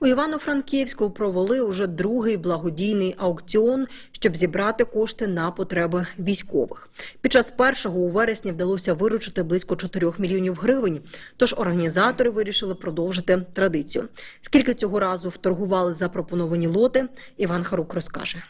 У Івано-Франківську провели уже другий благодійний аукціон, щоб зібрати кошти на потреби військових. Під час першого у вересні вдалося виручити близько 4 мільйонів гривень. Тож організатори вирішили продовжити традицію. Скільки цього разу вторгували запропоновані лоти, Іван Харук розкаже.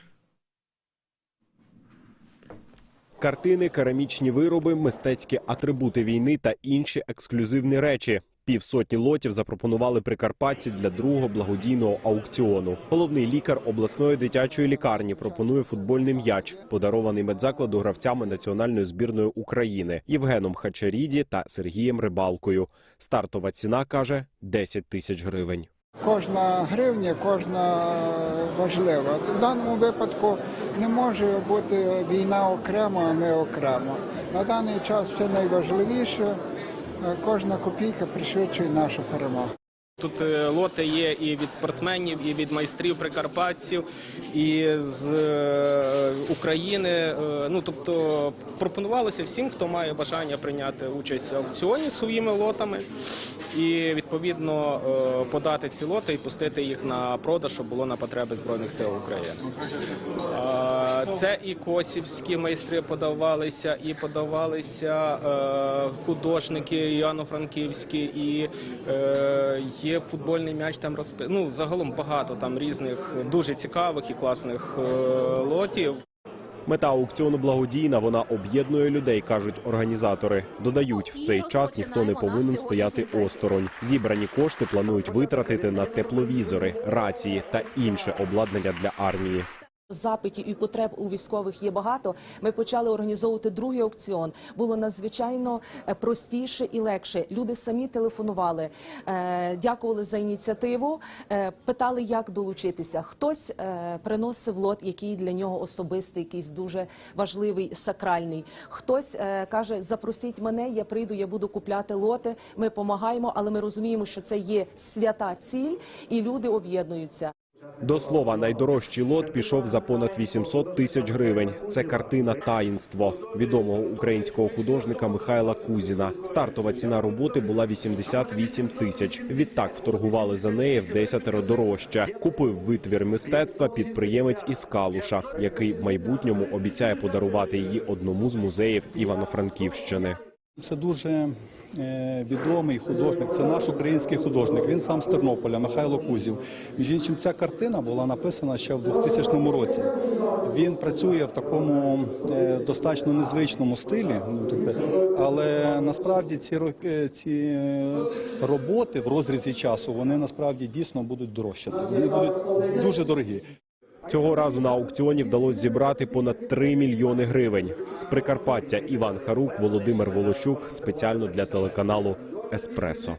Картини, керамічні вироби, мистецькі атрибути війни та інші ексклюзивні речі. Півсотні лотів запропонували прикарпатці для другого благодійного аукціону. Головний лікар обласної дитячої лікарні пропонує футбольний м'яч, подарований медзакладу гравцями національної збірної України Євгеном Хачаріді та Сергієм Рибалкою. Стартова ціна каже 10 тисяч гривень. Кожна гривня, кожна важлива. В даному випадку не може бути війна окремо, а ми окремо. На даний час це найважливіше. Кожна копійка пришвидшує нашу перемогу. Тут е, лоти є і від спортсменів, і від майстрів прикарпатців, і з е, України. Е, Ну тобто пропонувалося всім, хто має бажання прийняти участь в аукціоні своїми лотами, і відповідно е, подати ці лоти і пустити їх на продаж, щоб було на потреби збройних сил України. Це і косівські майстри подавалися, і подавалися е, художники Івано-Франківські, і е, є футбольний м'яч там розпи... Ну, загалом багато там різних дуже цікавих і класних лотів. Мета аукціону благодійна. Вона об'єднує людей, кажуть організатори. Додають, в цей час ніхто не повинен стояти осторонь. Зібрані кошти планують витратити на тепловізори, рації та інше обладнання для армії. Запитів і потреб у військових є багато. Ми почали організовувати другий аукціон. Було надзвичайно е, простіше і легше. Люди самі телефонували, е, дякували за ініціативу, е, питали, як долучитися. Хтось приносив лот, який для нього особистий, якийсь дуже важливий, сакральний. Хтось каже: запросіть мене, я прийду, я буду купляти лоти. Ми допомагаємо, але ми розуміємо, що це є свята ціль, і люди об'єднуються. До слова, найдорожчий лот пішов за понад 800 тисяч гривень. Це картина Таїнство відомого українського художника Михайла Кузіна. Стартова ціна роботи була 88 тисяч. Відтак вторгували за неї в десятеро дорожче. Купив витвір мистецтва підприємець із Калуша, який в майбутньому обіцяє подарувати її одному з музеїв Івано-Франківщини. Це дуже е, відомий художник. Це наш український художник. Він сам з Тернополя, Михайло Кузів. Між іншим, ця картина була написана ще в 2000 році. Він працює в такому е, достатньо незвичному стилі, ну, але насправді ці е, ці роботи в розрізі часу вони насправді дійсно будуть дорожчати. Вони будуть дуже дорогі. Цього разу на аукціоні вдалося зібрати понад 3 мільйони гривень. З Прикарпаття Іван Харук, Володимир Волощук спеціально для телеканалу Еспресо.